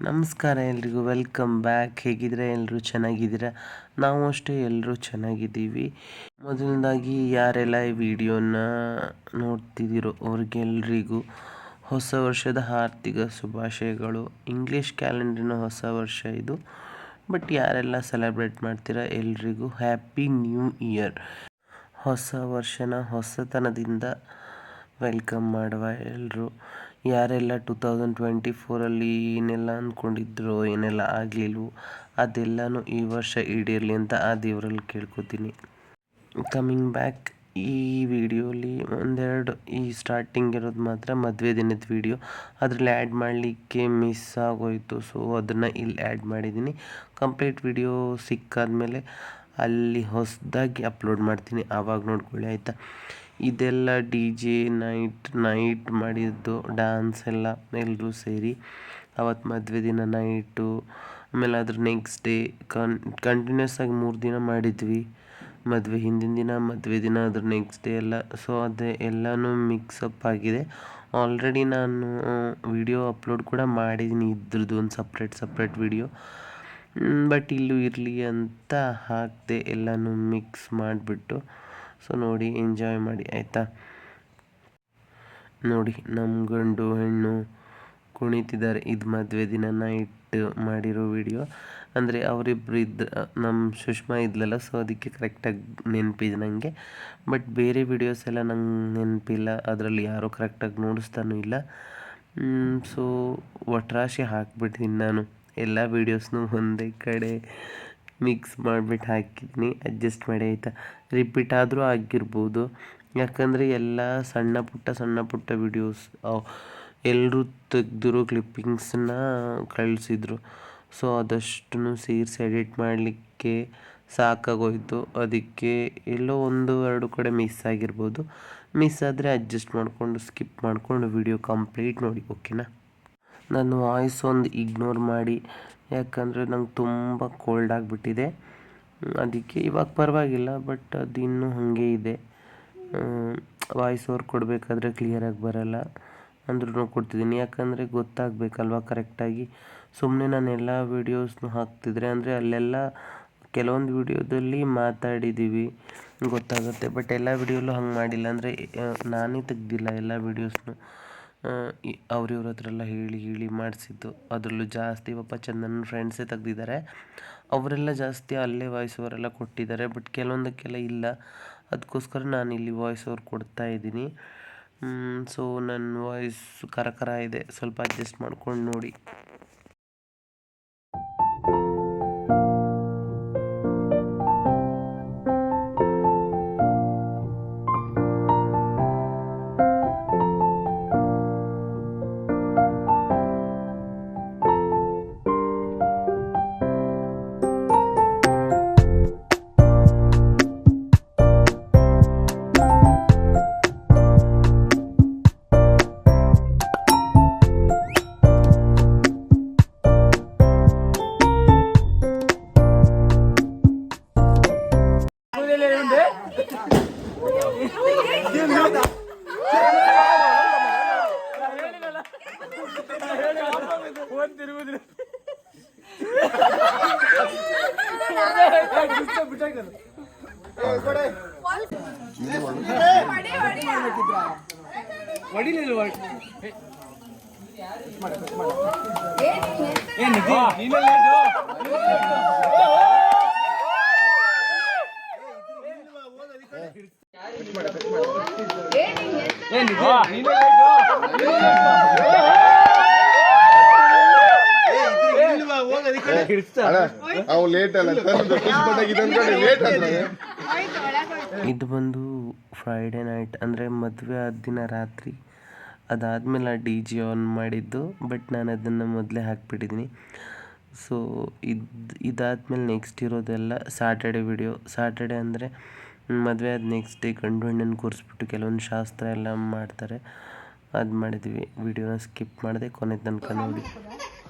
ನಮಸ್ಕಾರ ಎಲ್ರಿಗೂ, welcome back. ಹೇಗಿದ್ರೆ ಎಲ್ಲರೂ ಚೆನ್ನಾಗಿದ್ದೀರಾ? ನಾವು ಅಷ್ಟೇ ಎಲ್ಲರೂ ಚೆನ್ನಾಗಿದ್ದೀವಿ. ಮೊದಲನೇದಾಗಿ ಯಾರೆಲ್ಲ ಈ ವಿಡಿಯೋನ ನೋಡ್ತಿದ್ದೀರೋ ಅವ್ರಿಗೆಲ್ರಿಗೂ ಹೊಸ ವರ್ಷದ ಆರ್ಥಿಕ ಶುಭಾಶಯಗಳು. ಇಂಗ್ಲೀಷ್ ಕ್ಯಾಲೆಂಡರ್ನ ಹೊಸ ವರ್ಷ ಇದು. ಬಟ್ ಯಾರೆಲ್ಲ ಸೆಲೆಬ್ರೇಟ್ ಮಾಡ್ತೀರಾ? ಎಲ್ರಿಗೂ ಹ್ಯಾಪಿ ನ್ಯೂ ಇಯರ್ ಹೊಸ ವರ್ಷನ ಹೊಸತನದಿಂದ ವೆಲ್ಕಮ್ ಮಾಡುವ ಎಲ್ಲರೂ ಯಾರೆಲ್ಲ ಟೂ ತೌಸಂಡ್ ಟ್ವೆಂಟಿ ಫೋರಲ್ಲಿ ಏನೆಲ್ಲ ಅಂದ್ಕೊಂಡಿದ್ರು ಏನೆಲ್ಲ ಆಗಲಿಲ್ವೋ, ಅದೆಲ್ಲನೂ ಈ ವರ್ಷ ಈಡೇರಲಿ ಅಂತ ಆ ದೇವರಲ್ಲಿ ಕೇಳ್ಕೊತೀನಿ. ಕಮ್ಮಿಂಗ್ ಬ್ಯಾಕ್ ಈ ವಿಡಿಯೋಲಿ ಒಂದೆರಡು, ಈ ಸ್ಟಾರ್ಟಿಂಗ್ ಇರೋದು ಮಾತ್ರ ಮದುವೆ ದಿನದ ವಿಡಿಯೋ ಅದರಲ್ಲಿ ಆ್ಯಡ್ ಮಾಡಲಿಕ್ಕೆ ಮಿಸ್ ಆಗೋಯಿತು ಸೊ ಅದನ್ನು ಇಲ್ಲಿ ಆ್ಯಡ್ ಮಾಡಿದ್ದೀನಿ. ಕಂಪ್ಲೀಟ್ ವಿಡಿಯೋ ಸಿಕ್ಕಾದ ಮೇಲೆ ಅಲ್ಲಿ ಹೊಸದಾಗಿ ಅಪ್ಲೋಡ್ ಮಾಡ್ತೀನಿ, ಆವಾಗ ನೋಡ್ಕೊಳ್ಳಿ, ಆಯಿತಾ? ಇದೆಲ್ಲ ಡಿ ಜೆ ನೈಟ್ ನೈಟ್ ಮಾಡಿದ್ದು ಡ್ಯಾನ್ಸ್ ಎಲ್ಲ ಎಲ್ಲರೂ ಸೇರಿ. ಅವತ್ತು ಮದುವೆ ದಿನ ನೈಟು, ಆಮೇಲೆ ಅದ್ರ ನೆಕ್ಸ್ಟ್ ಡೇ ಕನ್ ಕಂಟಿನ್ಯೂಸ್ ಆಗಿ ಮೂರು ದಿನ ಮಾಡಿದ್ವಿ. ಮದುವೆ ಹಿಂದಿನ ದಿನ, ಮದುವೆ ದಿನ ಅದ್ರ ನೆಕ್ಸ್ಟ್ ಡೇ ಎಲ್ಲ. ಸೊ ಅದೇ ಎಲ್ಲನೂ ಮಿಕ್ಸಪ್ ಆಗಿದೆ. ಆಲ್ರೆಡಿ ನಾನು ವಿಡಿಯೋ ಅಪ್ಲೋಡ್ ಕೂಡ ಮಾಡಿದ್ದೀನಿ ಇದ್ರದ್ದು ಒಂದು ಸಪ್ರೇಟ್ ಸಪ್ರೇಟ್ ವಿಡಿಯೋ ಬಟ್ ಇಲ್ಲೂ ಇರಲಿ ಅಂತ ಹಾಕಿದೆ ಎಲ್ಲನೂ ಮಿಕ್ಸ್ ಮಾಡಿಬಿಟ್ಟು. ಸೊ ನೋಡಿ ಎಂಜಾಯ್ ಮಾಡಿ, ಆಯಿತಾ? ನೋಡಿ ನಮ್ಮ ಗಂಡು ಹೆಣ್ಣು ಕುಣಿತಿದ್ದಾರೆ. ಇದು ಮದುವೆ ದಿನ ನೈಟ್ ಮಾಡಿರೋ ವಿಡಿಯೋ ಅಂದರೆ ಅವರಿಬ್ಬರು ಇದ್ದ ನಮ್ಮ ಸುಷ್ಮಾ ಇದ್ಲಲ್ಲ ಸೊ ಅದಕ್ಕೆ ಕರೆಕ್ಟಾಗಿ ನೆನಪಿದೆ ನನಗೆ ಬಟ್ ಬೇರೆ ವಿಡಿಯೋಸ್ ಎಲ್ಲ ನಂಗೆ ನೆನಪಿಲ್ಲ. ಅದರಲ್ಲಿ ಯಾರೂ ಕರೆಕ್ಟಾಗಿ ನೋಡಿಸ್ತಾನೂ ಇಲ್ಲ. ಸೊ ಒಟ್ರಾಶಿ ಹಾಕ್ಬಿಟ್ಟಿದ್ದೀನಿ ನಾನು. ಎಲ್ಲ ವೀಡಿಯೋಸ್ನೂ ಒಂದೇ ಕಡೆ. ಮಿಕ್ಸ್ ಮಾಡಿಬಿಟ್ಟು ಹಾಕಿದ್ದೀನಿ ಅಡ್ಜಸ್ಟ್ ಮಾಡಿ ಆಯಿತಾ. ರಿಪೀಟ್ ಆದರೂ ಆಗಿರ್ಬೋದು. ಯಾಕಂದರೆ ಎಲ್ಲ ಸಣ್ಣ ಪುಟ್ಟ ಸಣ್ಣ ಪುಟ್ಟ ವಿಡಿಯೋಸ್ ಎಲ್ಲರೂ ತೆಗ್ದಿರೋ ಕ್ಲಿಪ್ಪಿಂಗ್ಸನ್ನ ಕಳಿಸಿದ್ರು. ಸೊ ಅದಷ್ಟನ್ನು ಸೇರಿಸಿ ಎಡಿಟ್ ಮಾಡಲಿಕ್ಕೆ ಸಾಕಾಗೋಯಿತು. ಅದಕ್ಕೆ ಎಲ್ಲೋ ಒಂದು, ಎರಡು ಕಡೆ ಮಿಸ್ ಆಗಿರ್ಬೋದು. ಮಿಸ್ ಆದರೆ ಅಡ್ಜಸ್ಟ್ ಮಾಡಿಕೊಂಡು ಸ್ಕಿಪ್ ಮಾಡಿಕೊಂಡು ವಿಡಿಯೋ ಕಂಪ್ಲೀಟ್ ನೋಡಿ ಓಕೆನಾ ನನ್ನ ವಾಯ್ಸ್ ಒಂದು ಇಗ್ನೋರ್ ಮಾಡಿ ಯಾಕಂದರೆ ನಂಗೆ ತುಂಬ ಕೋಲ್ಡ್ ಆಗಿಬಿಟ್ಟಿದೆ. ಅದಕ್ಕೆ ಇವಾಗ ಪರವಾಗಿಲ್ಲ ಬಟ್ ಅದು ಇನ್ನೂ ಹಾಗೆ ಇದೆ. ವಾಯ್ಸ್ ಓವರ್ ಕೊಡಬೇಕಾದ್ರೆ ಕ್ಲಿಯರಾಗಿ ಬರಲ್ಲ ಅಂದ್ರೂ ಕೊಡ್ತಿದ್ದೀನಿ. ಯಾಕಂದರೆ ಗೊತ್ತಾಗಬೇಕಲ್ವ ಕರೆಕ್ಟಾಗಿ ಸುಮ್ಮನೆ ನಾನು ಎಲ್ಲ ವೀಡಿಯೋಸ್ನು ಹಾಕ್ತಿದ್ರೆ, ಅಂದರೆ ಅಲ್ಲೆಲ್ಲ ಕೆಲವೊಂದು ವಿಡಿಯೋದಲ್ಲಿ ಮಾತಾಡಿದ್ದೀವಿ ಗೊತ್ತಾಗುತ್ತೆ. ಬಟ್ ಎಲ್ಲ ವೀಡಿಯೋಲ್ಲೂ ಹಂಗೆ ಮಾಡಿಲ್ಲ, ಅಂದರೆ ನಾನೇ ತೆಗ್ದಿಲ್ಲ ಎಲ್ಲ ವೀಡಿಯೋಸ್ನು ಅವ್ರಿವ್ರ ಹತ್ರ ಎಲ್ಲ ಹೇಳಿ ಹೇಳಿ ಮಾಡಿಸಿದ್ದು. ಅದರಲ್ಲೂ ಜಾಸ್ತಿ ಪಾಪ ಚಂದನ ಫ್ರೆಂಡ್ಸೇ ತೆಗ್ದಿದ್ದಾರೆ. ಅವರೆಲ್ಲ ಜಾಸ್ತಿ ಅಲ್ಲೇ ವಾಯ್ಸ್ ಓವರೆಲ್ಲ ಕೊಟ್ಟಿದ್ದಾರೆ ಬಟ್ ಕೆಲವೊಂದಕ್ಕೆಲ್ಲ ಇಲ್ಲ. ಅದಕ್ಕೋಸ್ಕರ ನಾನು ಇಲ್ಲಿ ವಾಯ್ಸ್ ಓವರ್ ಕೊಡ್ತಾ ಇದ್ದೀನಿ. ಸೊ ನನ್ನ ವಾಯ್ಸ್ ಕರಕರ ಇದೆ. ಸ್ವಲ್ಪ ಅಡ್ಜಸ್ಟ್ ಮಾಡ್ಕೊಂಡು ನೋಡಿ. போன் திரும்புது வடியில் ஏன் ಲೇಟ್ ಅಲ್ಲ ಲೇಟ್ ಇದು ಬಂದು ಫ್ರೈಡೆ ನೈಟ್ ಅಂದರೆ ಮದುವೆ ಆದ ದಿನ ರಾತ್ರಿ. ಅದಾದಮೇಲೆ ಆ ಡಿ ಜಿ ಆನ್ ಮಾಡಿದ್ದು ಬಟ್ ನಾನು ಅದನ್ನು ಮೊದಲೇ ಹಾಕ್ಬಿಟ್ಟಿದ್ದೀನಿ ಸೊ ಇದು ಇದಾದಮೇಲೆ ನೆಕ್ಸ್ಟ್ ಇರೋದೆಲ್ಲ ಸ್ಯಾಟರ್ಡೆ ವಿಡಿಯೋ ಸ್ಯಾಟರ್ಡೆ ಅಂದರೆ ಮದುವೆ ಆದ ನೆಕ್ಸ್ಟ್ ಡೇ ಗಂಡು ಹೆಣ್ಣನ್ನು ಕೂರಿಸ್ಬಿಟ್ಟು ಕೆಲವೊಂದು ಶಾಸ್ತ್ರ ಎಲ್ಲ ಮಾಡ್ತಾರೆ. ಅದು ಮಾಡಿದ್ವಿ. ವಿಡಿಯೋನ ಸ್ಕಿಪ್ ಮಾಡಿದೆ ಕೊನೆ ತನಕ ನೋಡಿ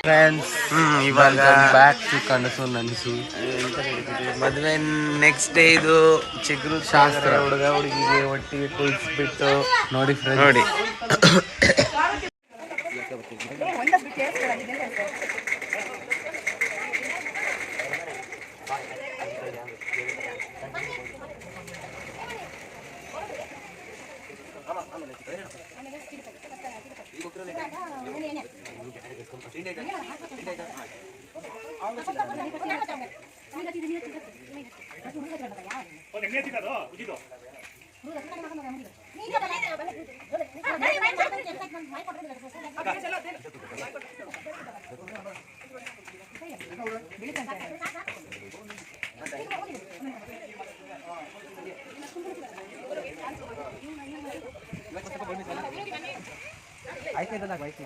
ಫ್ರೆಂಡ್ಸ್ ಹ್ಮ್ ಇವಾಗ ಬ್ಯಾಕ್ ಟು ಕನಸು ನನಸು. ಮದುವೆ ನೆಕ್ಸ್ಟ್ ಡೇ ಇದು ಚಿಗ್ರು ಶಾಸ್ತ್ರ. ಹುಡುಗ ಹುಡುಗಿಗೆ ಒಟ್ಟಿಗೆ ಕುಳಿಸ್ಬಿಟ್ಟು ನೋಡಿ ಫ್ರೆಂಡ್ಸ್ ನೋಡಿ. ದಾಖಲೆ ಐತಿ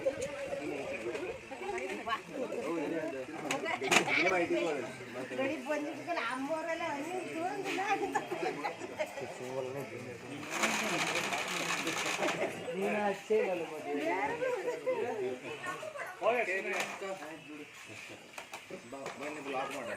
ಬನ್ನಿ ಬ್ಲಾಕ್ ಮಾಡಿ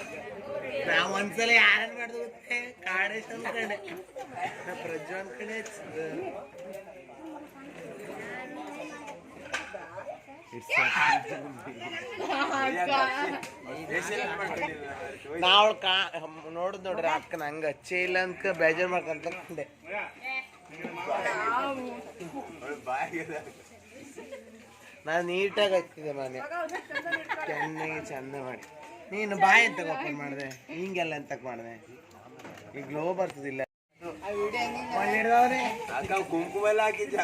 ಒಂದ್ಸಲ ಯಾರನ್ನ ಮಾಡ್ದು ಗೊತ್ತೇ ಕಾಡೇಶ್ ಅನ್ಕೊಂಡೆ ನಾ ಪ್ರಜ್ವಲ್ ಕಡೆ ಹಚ್ಚಿದ್ದು. ನಾವ್ ಕಾ ನೋಡುದ್ ನೋಡ್ರಿ ಅಕ್ಕ ನಂಗೆ ಹಚ್ಚೇ ಇಲ್ಲ ಅಂತ ಬೇಜಾರ್ ಮಾಡ್ಕೊಂತ ಕಂಡೆ ನಾನು ನೀಟಾಗಿ ಹಚ್ಚಿದೆ ಮನೆ ಚೆನ್ನಾಗಿ ಚಂದ ಮಾಡಿ ನೀನು ಬಾಯಿ ಅಂತ ಓಪನ್ ಮಾಡಿದೆ. ಹಿಂಗೆಲ್ಲ ಅಂತ ಮಾಡಿದೆ? ಈಗ ಗ್ಲೋ ಬರ್ತದಿಲ್ಲ ಕುಂಕುಮ ಎಲ್ಲ ಹಾಕಿದ್ದೆ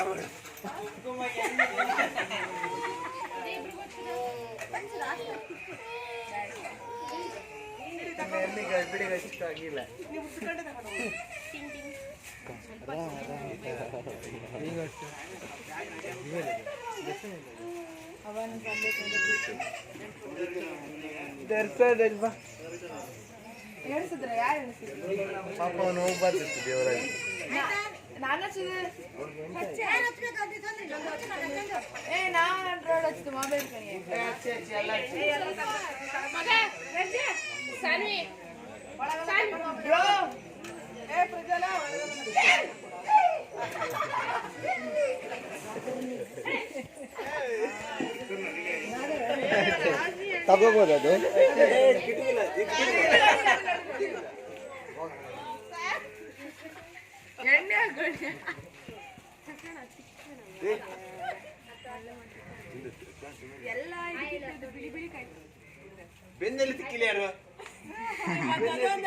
ಗಡ್ಬಿಡಿಗೆ ಹಚ್ಚಿಲ್ಲ ದರ್ಶನ ಪಾಪ ಅವ್ನು ಹೋಗಿ ಬರ್ತಿತ್ತು ದೇವರಾಗಿ ಏ ನಾನು ರೋಡ್ ಹಚ್ಚಿದ್ದು ಮೊಬೈಲ್ ಕಣಿ ಬ್ರೋ ಏ ಪ್ರಜಲ ತಗೋಬೋದು ಅದು. ಬೆನ್ನಲ್ಲಿ ತಿಕ್ಕಿಲ್ಲ ಯಾರು? ಅದೊಂದು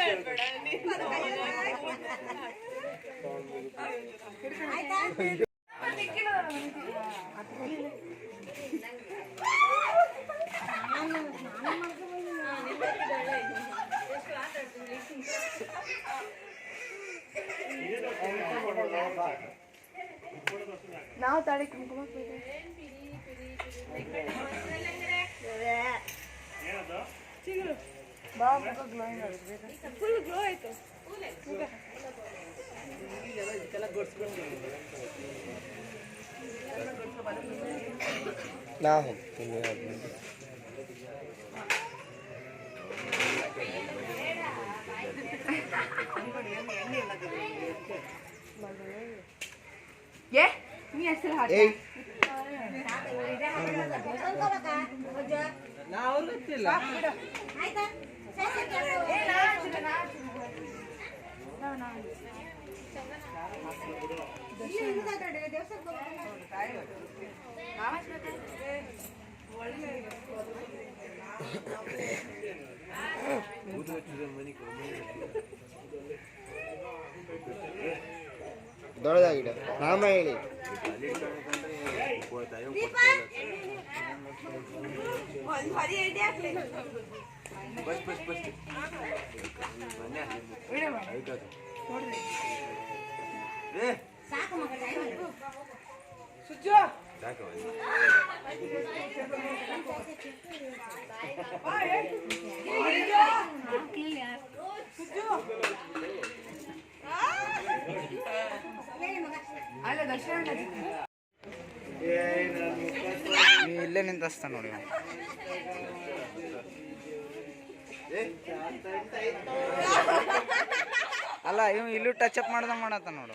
ನಾವು ತಾಳಿ ಕುಂಕುಮ ಚಿಗುರು ಬಾ ಫುಲ್ ಗ್ಲೋ ಆಯ್ತು ನಾ ಹೋಗ್ತೀನಿ ಆದ್ಮೇಲೆ. ಏ ನೀ ಹೆಸರು ಹಾಕಿ ಏಯ್ ದೊಡ್ಡದಾಗಿಡ ನಾಮ ಹೇಳಿ ಒಂದ್ ಪರಿ ಐಡಿ ಹಾಕ್ಲಿ ಸುಜ್ಜು ಸುಜ್ಜು ಅಲ್ಲ ದರ್ಶನ ಇಲ್ಲೇ ನಿಂತ ನೋಡಿ ಅಲ್ಲ ಇವ್ ಇಲ್ಲೂ ಟಚ್ ಅಪ್ ಮಾಡ್ದ ಮಾಡತ್ತ ನೋಡು.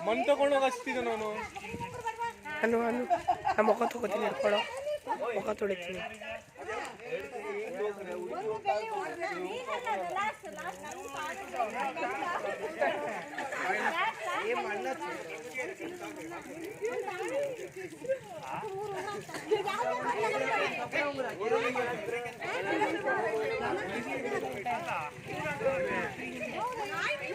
ಬೇಡ ಯಾರು ಇಟ್ಸ್ ಅ ಫ್ಯಾಮಿಲಿ ನಾವೆಲ್ಲ ನೀರು ಮಣ್ ತಗೊಂಡು ಹಚ್ತಿದ್ದೆ ನಾನು ಅನು ಅನು ನಾ ಮುಖ ತಗೋತೀನಿ ಹಿಡ್ಕೊಳೋ ಮುಖ ತೊಳಿತೀನಿ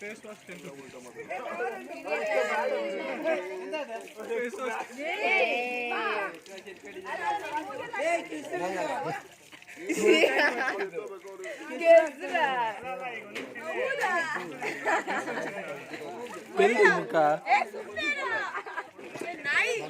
ಅವ್ರವ್ರು ತಗೊಂಡು ಮುಖ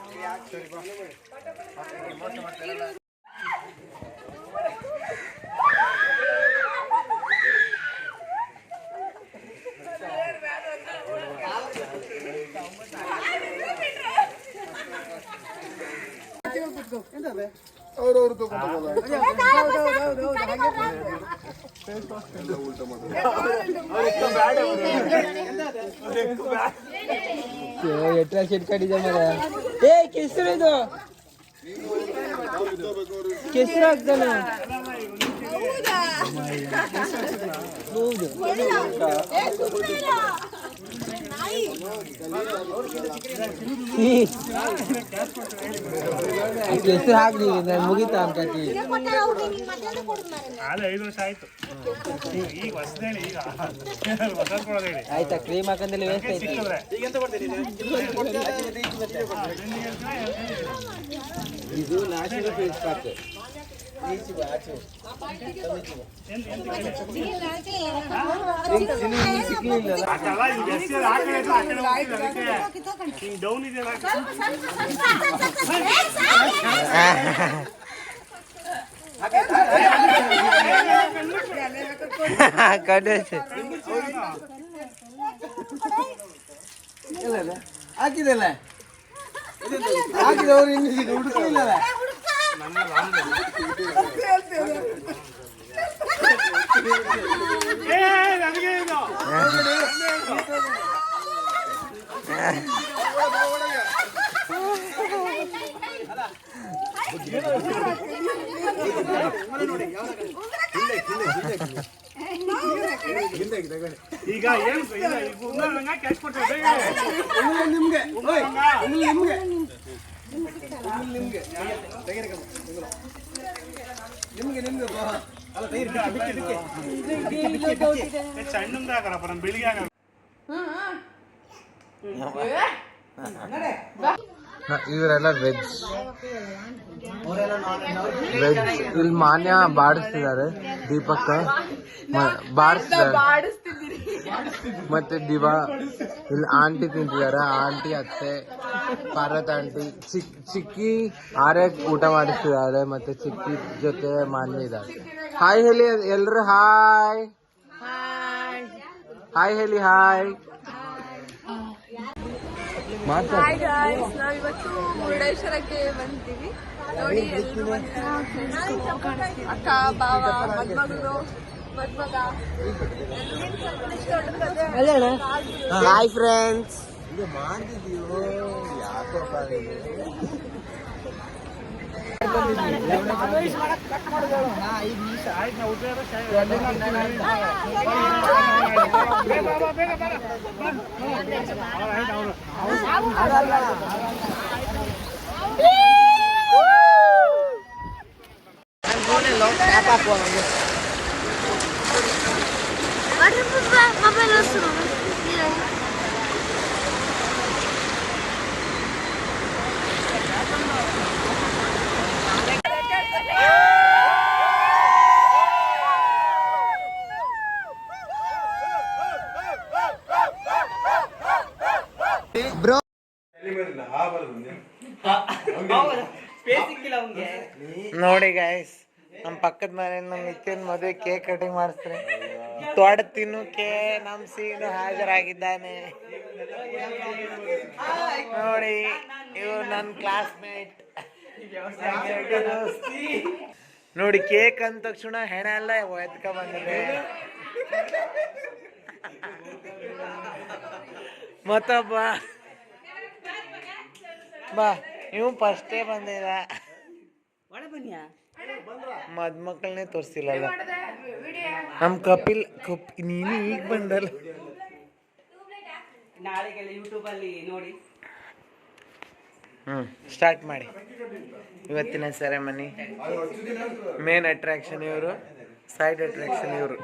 ಇಟ್ಬಿಡೋದಾತ್ರಿ ಯಾಕೆ ಅವ್ರವ್ರು ತಗೊಂಡು ಎಟ್ರ ಶೆಟ್ ಕಟ್ಟಿದೆ ಮರ ಏ ಕೆಸರು ಇದು ಕೆಸರು ಹಾಕ್ತಾನೆ ಹೌದು ಕೆಸರು ಹಾಕಿ ನಾನು ಮುಗಿತಾ ವರ್ಷ ಆಯ್ತು ಕ್ರೀಮ್ ಹಾಕಂದಲ್ಲಿ ವೇಸ್ಟ್ ಐತಿ ಇದು ನ್ಯಾಷನಲ್ ಫೇಸ್ ಪ್ಯಾಕ್ ಅದಲ್ಲ ಇದು ಜಾಸ್ತಿ ಅದು ಆ ಕಡೆ ಇತ್ತು, ಆ ಕಡೆ ಹೋಗ್ತಿದೆ ಅದಕ್ಕೆ ಹಿಂಗ್ ಡೌನ್ ಇದೆಯಲ್ಲ ಹಾಕಿದಲ್ಲ ಹಾಕಿದವ್ರು ಇನ್ನು ಹುಡುಕಿಲ್ಲಲ್ಲ ಏ ನನಗೆ ಇದು ಈಗ ಏನು ನಿಮ್ಗೆ ನಿಮ್ಗೆ ನಿಮ್ಗೆ ಅಲ್ಲ ಬೆಳಿಗ್ಗೆ ಇವರೆಲ್ಲ ವೆಜ್ ವೆಜ್ ಇಲ್ಲಿ ಮಾನ್ಯ ಬಾಡಿಸ್ತಿದ್ದಾರೆ ದೀಪಕ್ಕ ಬಾಡಿಸ್ತಿದ್ದಾರೆ. ಮತ್ತೆ ದಿವಾ ಇಲ್ಲಿ ಆಂಟಿ ತಿಂತಿದ್ದಾರೆ. ಆಂಟಿ ಅತ್ತೆ. ಪಾರ್ವತ್ ಆಂಟಿ. ಚಿಕ್ ಚಿಕ್ಕಿ ಆರ್ಯ ಊಟ ಮಾಡಿಸ್ತಿದ್ದಾರೆ ಮತ್ತೆ ಚಿಕ್ಕಿ ಜೊತೆ ಮಾನ್ಯ ಇದ್ದಾರೆ. ಹಾಯ್ ಹೇಳಿ ಎಲ್ರು ಹಾಯ್ ಹಾಯ್ ಹೇಳಿ ಹಾಯ್ ಹಾಯ್ ಗಾಯ್ಸ್ ನಾವಿವತ್ತು ಮುರುಡೇಶ್ವರಕ್ಕೆ ಬಂದಿದ್ದೀವಿ. ನೋಡಿ. ಅಕ್ಕ ಬಾವ ಮದ್ಮಗಳು ಮದ್ಮಗ. Hi friends Apa buang aja? Mama, mama langsung. ಪಕ್ಕದ ಮನೆ ನಮ್ಮ ನಿತ್ಯನ್ ಮದುವೆ ಕೇಕ್ ಕಟಿಂಗ್ ಮಾಡಿಸ್ತಾರೆ ತೊಡ ತಿನ್ನೋಕೆ ನಮ್ಮ ಸೀನು ಹಾಜರಾಗಿದ್ದಾನೆ. ನೋಡಿ ಇವು ನನ್ನ ಕ್ಲಾಸ್ಮೇಟ್ ನೋಡಿ, ಕೇಕ್ ಅಂದ ತಕ್ಷಣ ಹೆಣ ಎಲ್ಲ ಎತ್ಕ ಬಂದಿದೆ. ಮತ್ತೊಬ್ಬ. ಬಾ ಇವು ಫಸ್ಟೇ ಬಂದಿದ ಮದ್ಮಕ್ಕಳನ್ನೇ ತೋರಿಸಿಲ್ಲ ನಮ್ ಕಪಿಲ್ ಕಪ್ ನೀನು ಈಗ ಬಂದಲ್ಲ. ಹ್ಮ್ ಸ್ಟಾರ್ಟ್ ಮಾಡಿ. ಇವತ್ತಿನ ಸೆರೆಮನಿ ಮೇನ್ ಅಟ್ರಾಕ್ಷನ್ ಇವರು ಸೈಡ್ ಅಟ್ರಾಕ್ಷನ್ ಇವರು.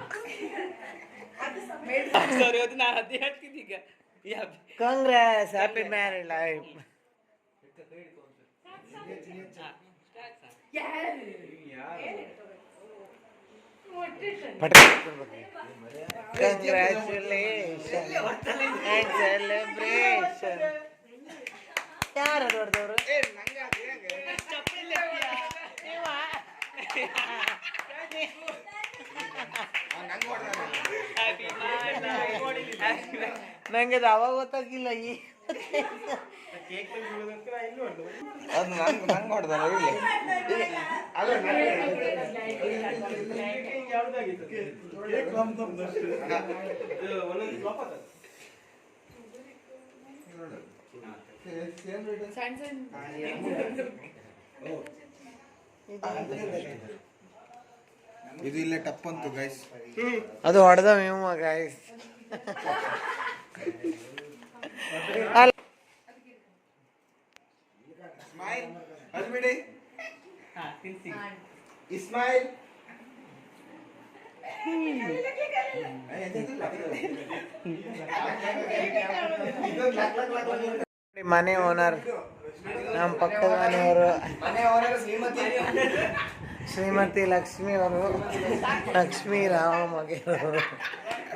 Congrats happy married life celebration ಯಾರು ಹೊಡೆದವರು ನಂಗೆ ಅದು ಅವಾಗ ಗೊತ್ತಾಗಿಲ್ಲ ಈ ಅದು ನಂಗೆ ನಂಗೆ ಹೊಡೆದಲ್ಲ ಇಲ್ಲಿ ಇದು ಇಲ್ಲೇ ಟಪ್ ಅಂತು ಗೈಸ್ ಅದು ಹೊಡೆದ ಮೇವ ಗಾಯ್ಸ್ ಇಸ್ಮಾಯಿಲ್ ಮನೆ ಓನರ್. ನಮ್ಮ ಪಕ್ಕದ ಮನೆಯವರು. ಶ್ರೀಮತಿ ಲಕ್ಷ್ಮಿ ಅವರು. ಲಕ್ಷ್ಮೀ ರಾಮ ಮಗ.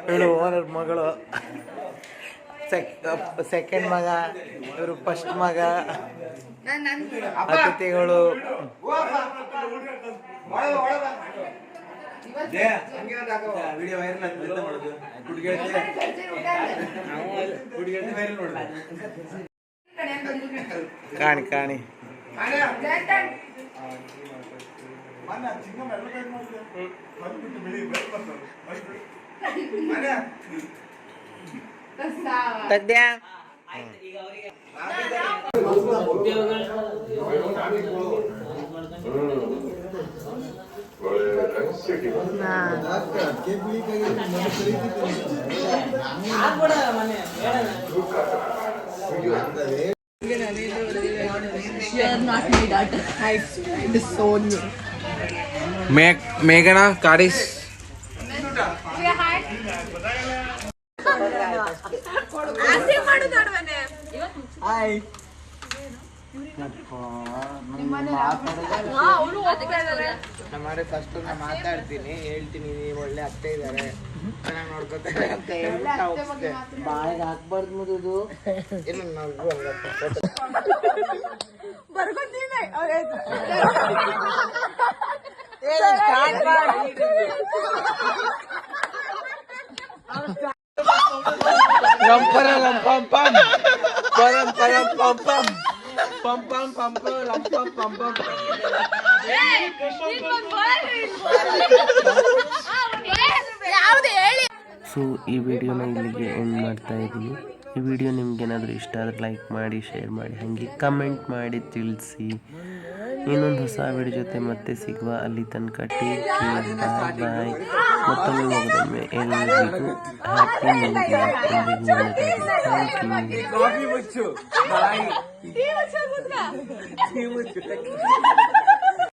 ಇವಳು ಓನರ್ ಮಗಳು. ಸೆಕೆಂಡ್ ಮಗ ಇವರು ಫಸ್ಟ್ ಮಗ. ಅತಿಥಿಗಳು ಕಾಣಿ ಕಾಣಿ. ತಗ್ದ್ಯಾ ಮೇಘ ಮೇಘನ ಕಾಡಿಸ್ ನೋಡುವನೆ ನಮ್ಮನೆ ಫಸ್ಟ್ ನಾ ಮಾತಾಡ್ತೀನಿ. ಹೇಳ್ತೀನಿ ನೀವು ಒಳ್ಳೆ ಅತ್ತೆ ಇದಾರೆ. ಚೆನ್ನಾಗಿ ನೋಡ್ಕೊತಾರೆ ಅಂತ ಹೇಳ್ಬಿಟ್ಟು. ಬಾಯಿಗೆ ಹಾಕ್ಬಾರ್ದು ಮುದುದು ಇಲ್ಲ ನಗು. ಬರ್ಕೊತೀನಿ. ಏ, pam pam pam pam pam pam. Param param pam pam. Pam pam pam pam pam pam pam. So ಈ ವಿಡಿಯೋನ ಇಲ್ಲಿಗೆ ಎಂಡ್ ಮಾಡ್ತಾ ಇದ್ದೀನಿ ಈ ವಿಡಿಯೋ ನಿಮ್ಗೇನಾದರೂ ಇಷ್ಟ ಆದರೆ ಲೈಕ್ ಮಾಡಿ ಶೇರ್ ಮಾಡಿ ಹಾಗೆ ಕಮೆಂಟ್ ಮಾಡಿ ತಿಳಿಸಿ ಇನ್ನೊಂದು ಹೊಸ ವಿಡಿಯೋ ಜೊತೆ ಮತ್ತೆ ಸಿಗುವ. ಅಲ್ಲಿ ತನಕ ಟೇಕ್ ಕೇರ್ ಬಾಯ್ ಬಾಯ್ ಮತ್ತೊಮ್ಮೆ ಮಗದೊಮ್ಮೆ ಎಲ್ಲರಿಗೂ ಹ್ಯಾಪಿ ನ್ಯೂ ಇಯರ್ ಎಲ್ರಿಗೂ ಒಳ್ಳೆಯದಾಗಲಿ ಥ್ಯಾಂಕ್ ಯು